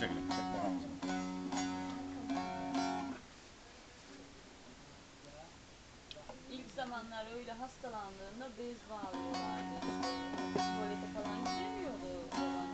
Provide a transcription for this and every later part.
Çekelim. İlk zamanlar öyle hastalandığında bez bağlıyorlardı. Tuvalete falan gidemiyordu babam.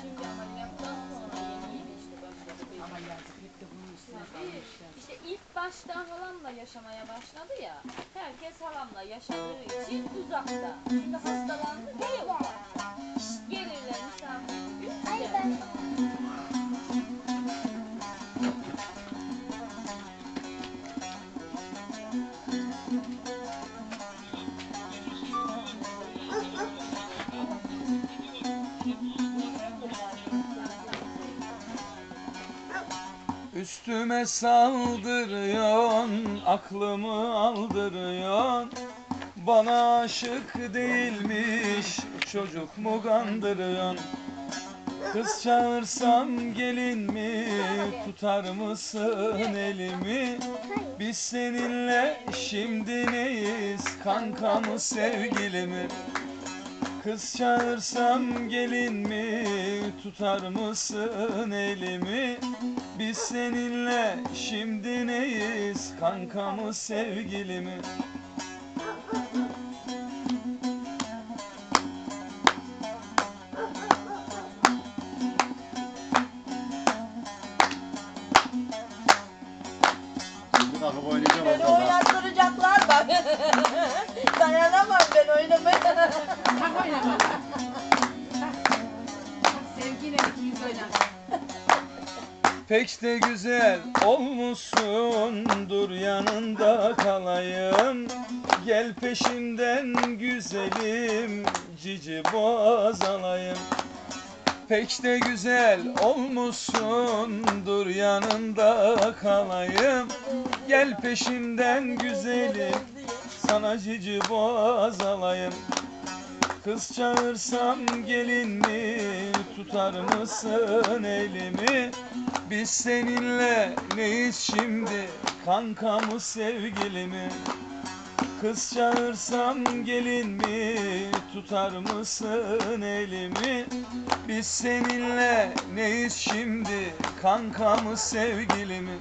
Şimdi ameliyattan sonra yeni yeni işte başladı bez. Ama yazık hep de bunun üstüne Tabii. kalmış ya. İşte ilk başta halamla yaşamaya başladı ya. Herkes halamla yaşadığı için uzakta. Şimdi hastalandı diye uzakta. Gelirler misafir Üstüme saldırıyorsun, aklımı aldırıyorsun. Bana aşık değilmiş, çocuk mu kandırıyorsun? Kız çağırsam gelin mi, tutar mısın elimi? Biz seninle şimdi neyiz, kanka mı sevgili mi Kız çağırsam gelin mi, tutar mısın elimi biz seninle şimdi neyiz kanka mı sevgili mi? Şimdi kalkıp oynayacağım. Pek de güzel olmuşsun dur yanında kalayım. Gel peşimden güzelim cici boğaz alayım. Pek de güzel olmuşsun dur yanında kalayım. Gel peşimden güzelim sana cici boğaz alayım. Kız çağırsam gelin mi tutar mısın elimi Biz seninle neyiz şimdi? Kanka mı sevgili mi Kız çağırsam gelin mi? Tutar mısın elimi? Biz seninle neyiz şimdi? Kanka mı sevgili mi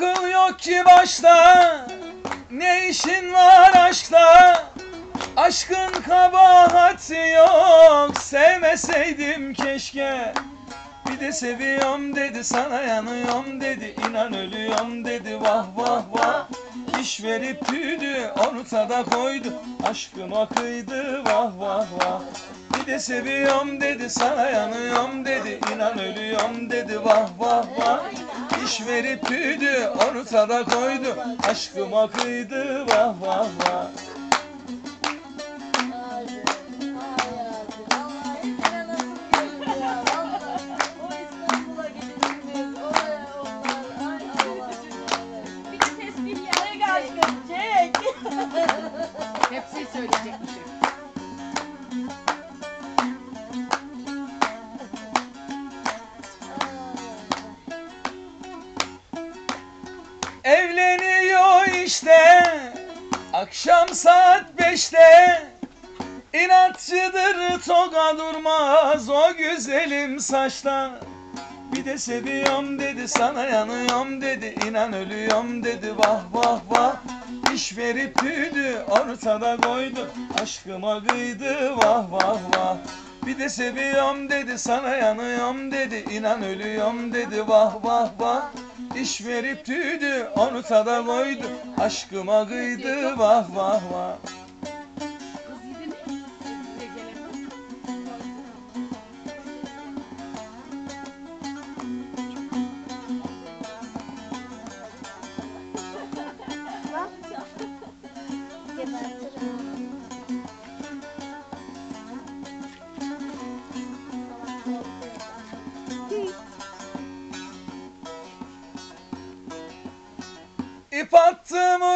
Akıl yok ki başta. Ne işin var aşkta? Aşkın kabahati yok. Sevmeseydim keşke. Bir de seviyorum dedi sana yanıyorum dedi. İnan ölüyorum dedi. Vah vah vah. İş verip tüydü ortada koydu. Aşkıma kıydı vah vah vah. Bir de seviyorum dedi sana yanıyorum dedi. İnan ölüyorum dedi. Vah vah vah İş verip tüydü ortada koydu. Aşkıma kıydı vah vah vah Evleniyor işte. Akşam saat beşte. İnatçıdır toga durmaz o güzelim saçta. Bir de seviyorum dedi sana yanıyorum dedi inan ölüyorum dedi. Vah vah vah. İş verip tüydü ortada koydu aşkıma kıydı vah vah vah. Bir de seviyorum dedi sana yanıyorum dedi inan ölüyorum dedi. Vah vah vah İş verip tüydü ortada koydu aşkıma kıydı vah vah vah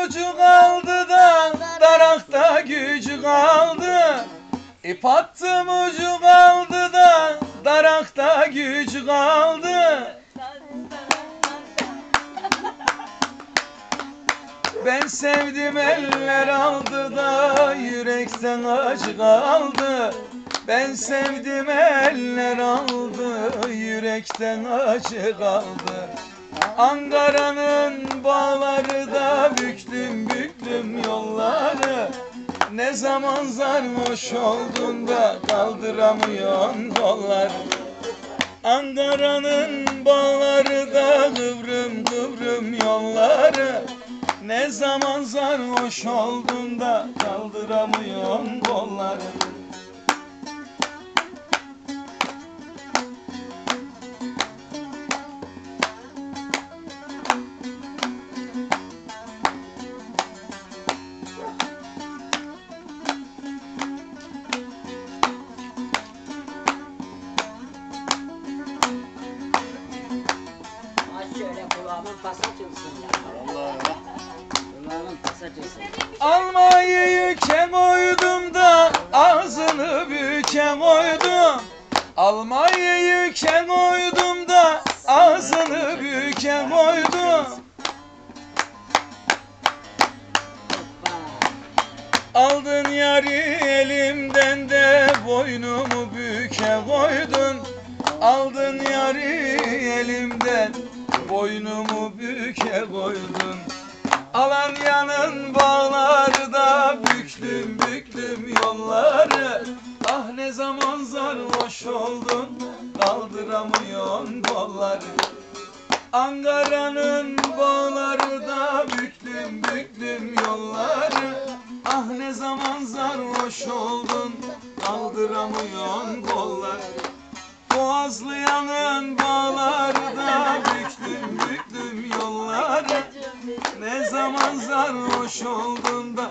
ucu kaldı da darakta gücü kaldı. İp attım ucu kaldı da darakta gücü kaldı. Ben sevdim eller aldı da yürekten acı kaldı. Ben sevdim eller aldı yürekten acı kaldı. Ankara'nın bağları da büktüm büktüm yolları. Ne zaman sarhoş oldun da kaldıramıyorsun kolları. Ankara'nın bağları da kıvrım kıvrım yolları. Ne zaman sarhoş oldun da kaldıramıyorsun kolları. Koydum da ağzını büke koydum. Hoppa. Aldın yarı elimden de boynumu büke koydun. Aldın yarı elimden boynumu büke koydun. Alanya'nın bağları da büklüm büklüm yolları. Ah ne zaman sarhoş oldun kaldıramıyorsun kolları. Ankara'nın bağları da büklüm büklüm yolları Ah ne zaman sarhoş oldun kaldıramıyorsun kolları Boğazlıyanın bağları da büklüm büklüm yolları Ne zaman sarhoş oldun da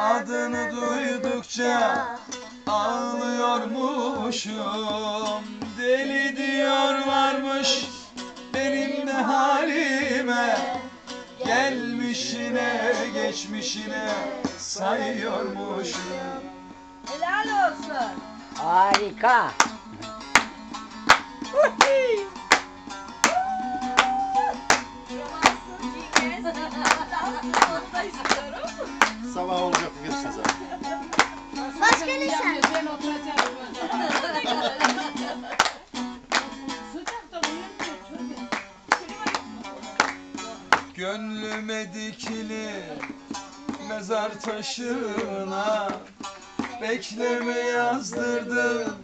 Adını duydukça ağlıyormuşum Deli diyorlarmış benim de halime Gelmişine geçmişine sayıyormuşum Helal olsun. Harika. Gönlüme dikili mezar taşına Bekleme yazdırdım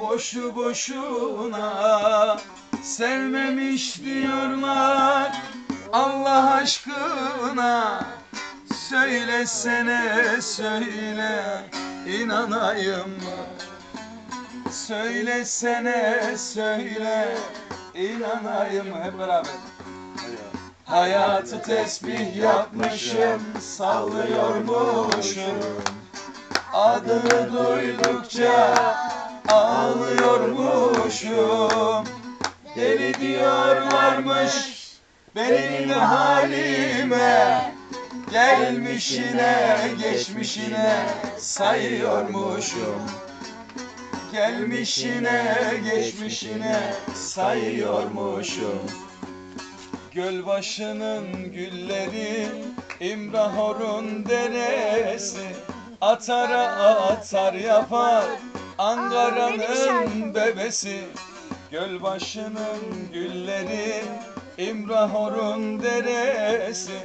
boşu boşuna Sevmemiş diyorlar Allah aşkına Söylesene söyle inanayım mı? Söylesene söyle inanayım? Hep beraber. Hayatı tesbih yapmışım, sallıyormuşum. Adını duydukça ağlıyormuşum. Deli diyorlarmış benim halime. Gelmişine geçmişine sayıyormuşum. Gelmişine geçmişine sayıyormuşum Gölbaşının gülleri İmrahor'un deresi. Atara atar yapar Ankara'nın bebesi. Gölbaşının gülleri İmrahor'un deresi.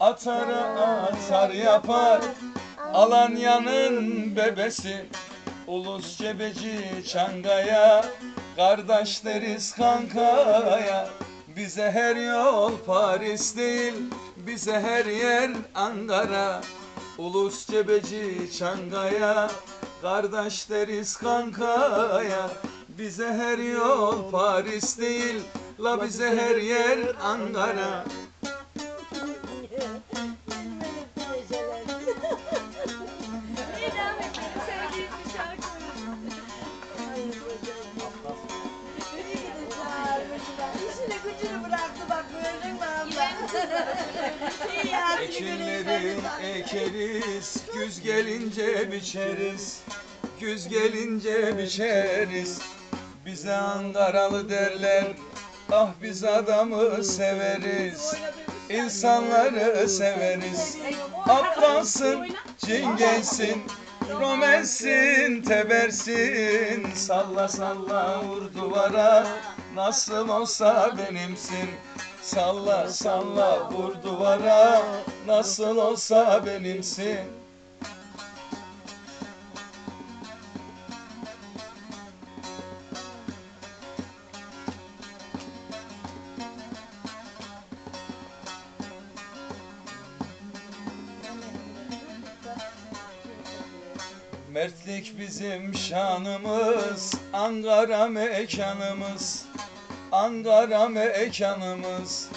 Atara atar yapar Alanya'nın bebesi. Ulus cebeci Çangaya Kardeş deriz kankaya Bize her yol Paris değil Bize her yer Ankara. Ulus cebeci Çangaya Kardeş deriz kankaya. Bize her yol Paris değil La bize her yer Ankara Ekinleri ekeriz, güz gelince biçeriz. Güz gelince biçeriz. Bize Ankaralı derler, ah biz adamı severiz. İnsanları severiz. Aplansın, cingensin, romensin, tebersin. Salla salla vur duvara, nasıl olsa benimsin. Salla salla vur duvara, nasıl olsa benimsin. Mertlik bizim şanımız, Ankara mekanımız, Ankara mekanımız.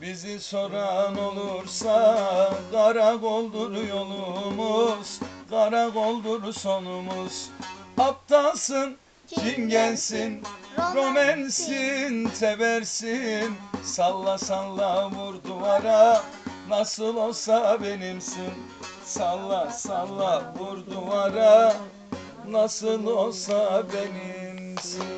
Bizi soran olursa karakoldur yolumuz, karakoldur sonumuz. Aptalsın, cingensin, romensin, tebersin. Salla salla vur duvara, nasıl olsa benimsin. Salla salla vur duvara, nasıl olsa benimsin.